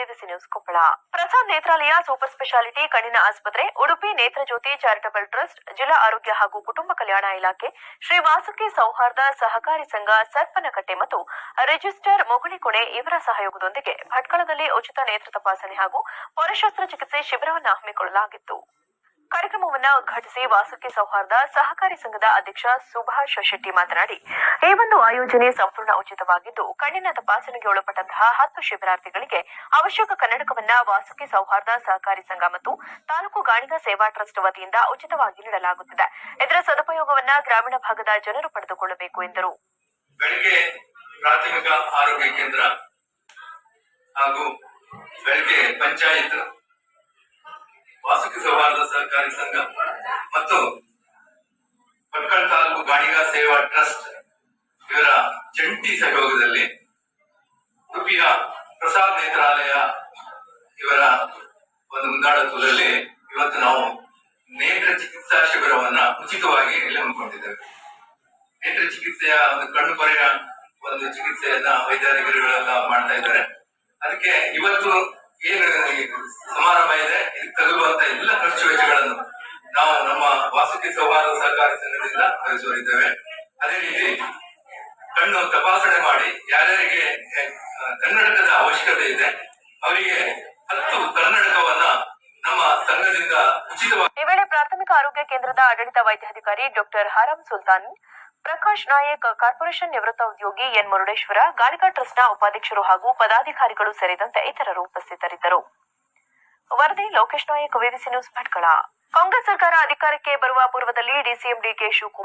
BBC news Koppal. Prasad Netralaya super speciality ಕಣ್ಣಿನ ಆಸ್ಪತ್ರೆ, Udupi Netrajyoti charitable trust, ಜಿಲ್ಲಾ ಆರೋಗ್ಯ ಹಾಗೂ ಕುಟುಂಬ ಕಲ್ಯಾಣ ಇಲಾಖೆ, ಶ್ರೀ ವಾಸುಕಿ ಸೌಹಾರ್ದ ಸಹಕಾರಿ ಸಂಘ, ಸರ್ಪನಕಟ್ಟೆ ಮತ್ತು ರಿಜಿಸ್ಟರ್ ಮೊಗಳಿಕೊಣೆ ಇವರ ಸಹಯೋಗದೊಂದಿಗೆ ಭಟ್ಕಳದಲ್ಲಿ ಉಚಿತ ನೇತ್ರ ತಪಾಸಣೆ ಹಾಗೂ ಪರಶಸ್ತ್ರ ಚಿಕಿತ್ಸೆ ಶಿಬಿರವನ್ನು ಹಮ್ಮಿಕೊಳ್ಳಲಾಗಿತ್ತು. ಕಾರ್ಯಕ್ರಮವನ್ನ ಉದ್ಘಾಟಿಸಿ ವಾಸುಕಿ ಸೌಹಾರ್ದ ಸಹಕಾರಿ ಸಂಘದ ಅಧ್ಯಕ್ಷ ಸುಭಾಷ್ ಶೆಟ್ಟಿ ಮಾತನಾಡಿ, ಈ ಒಂದು ಆಯೋಜನೆ ಸಂಪೂರ್ಣ ಉಚಿತವಾಗಿದ್ದು, ಕಣ್ಣಿನ ತಪಾಸಣೆಗೆ ಒಳಪಟ್ಟಂತಹ ಹತ್ತು ಶಿಬಿರಾರ್ಥಿಗಳಿಗೆ ಅವಶ್ಯಕ ಕನ್ನಡಕವನ್ನ ವಾಸುಕಿ ಸೌಹಾರ್ದ ಸಹಕಾರಿ ಸಂಘ ಮತ್ತು ತಾಲೂಕು ಗಾಣಿಗ ಸೇವಾ ಟ್ರಸ್ಟ್ ವತಿಯಿಂದ ಉಚಿತವಾಗಿ ನೀಡಲಾಗುತ್ತಿದೆ. ಇದರ ಸದುಪಯೋಗವನ್ನ ಗ್ರಾಮೀಣ ಭಾಗದ ಜನರು ಪಡೆದುಕೊಳ್ಳಬೇಕು ಎಂದರು. ಪ್ರಾಥಮಿಕ ಆರೋಗ್ಯ ಕೇಂದ್ರ ಹಾಗೂ ಬೆಳಗ್ಗೆ ಪಂಚಾಯತ್ ವಾಸುಕಿ ವ್ಯವಹಾರದ ಸಹಕಾರಿ ಸಂಘ. ಮತ್ತು ಭಟ್ಕಳ ತಾಲೂಕು ಗಾಣಿಗ ಸೇವಾ ಟ್ರಸ್ಟ್ ಇವರ ಜಂಟಿ ಸಹಯೋಗದಲ್ಲಿ ಉಡುಪಿಯ ಪ್ರಸಾದ್ ನೇತ್ರಾಲಯ ಇವರ ಒಂದು ಮುಂದಾಳತ್ವದಲ್ಲಿ ಇವತ್ತು ನಾವು ನೇತ್ರ ಚಿಕಿತ್ಸಾ ಶಿಬಿರವನ್ನ ಉಚಿತವಾಗಿ ಹಮ್ಮಿಕೊಂಡಿದ್ದೇವೆ ನೇತ್ರ ಚಿಕಿತ್ಸೆಯ ಒಂದು ಕಣ್ಣು ಕೊರೆಯ ಒಂದು ಚಿಕಿತ್ಸೆಯನ್ನ ವೈದ್ಯಾಧಿಕಾರಿಗಳೆಲ್ಲ ಮಾಡ್ತಾ ಇದ್ದಾರೆ. ಅದಕ್ಕೆ ಇವತ್ತು ಏನು ಸಮಾರಂಭ ಇದೆ ತಗುಲುವಂತ ಎಲ್ಲ ಖರ್ಚು ವೆಚ್ಚಗಳನ್ನು ನಾವು ನಮ್ಮ ವಾಸುಕಿ ಸೌಹಾರ್ದ ಸಹಕಾರ ಸಂಘದಿಂದ ವಹಿಸುವರಿದ್ದೇವೆ ಅದೇ ರೀತಿ ಕಣ್ಣು ತಪಾಸಣೆ ಮಾಡಿ, ಯಾರ್ಯಾರಿಗೆ ಕನ್ನಡಕದ ಅವಶ್ಯಕತೆ ಇದೆ, ಅವರಿಗೆ ಹತ್ತು ಕನ್ನಡಕವನ್ನ ನಮ್ಮ ಸಂಘದಿಂದ ಉಚಿತವಾಗಿ ಈ ವೇಳೆ ಪ್ರಾಥಮಿಕ ಆರೋಗ್ಯ ಕೇಂದ್ರದ ಆಡಳಿತ ವೈದ್ಯಾಧಿಕಾರಿ ಡಾಕ್ಟರ್ ಹರಂ ಸುಲ್ತಾನ್ ಪ್ರಕಾಶ್ ನಾಯಕ್, ಕಾರ್ಪೊರೇಷನ್ ನಿವೃತ್ತ ಉದ್ಯೋಗಿ ಎನ್ ಮುರುಡೇಶ್ವರ ಗಾಣಿಗ ಟ್ರಸ್ಟ್ನ ಉಪಾಧ್ಯಕ್ಷರು ಹಾಗೂ ಪದಾಧಿಕಾರಿಗಳು ಸೇರಿದಂತೆ ಇತರರು ಉಪಸ್ಥಿತರಿದ್ದರು. ವರದಿ ಲೋಕೇಶ್ ನಾಯಕ್ ನ್ಯೂಸ್ ಭಟ್ಕಳ. ಕಾಂಗ್ರೆಸ್ ಸರ್ಕಾರ ಅಧಿಕಾರಕ್ಕೆ ಬರುವ ಪೂರ್ವದಲ್ಲಿ ಡಿಸಿಎಂ ಡಿಕೆ ಶಿವಕುಮಾರ್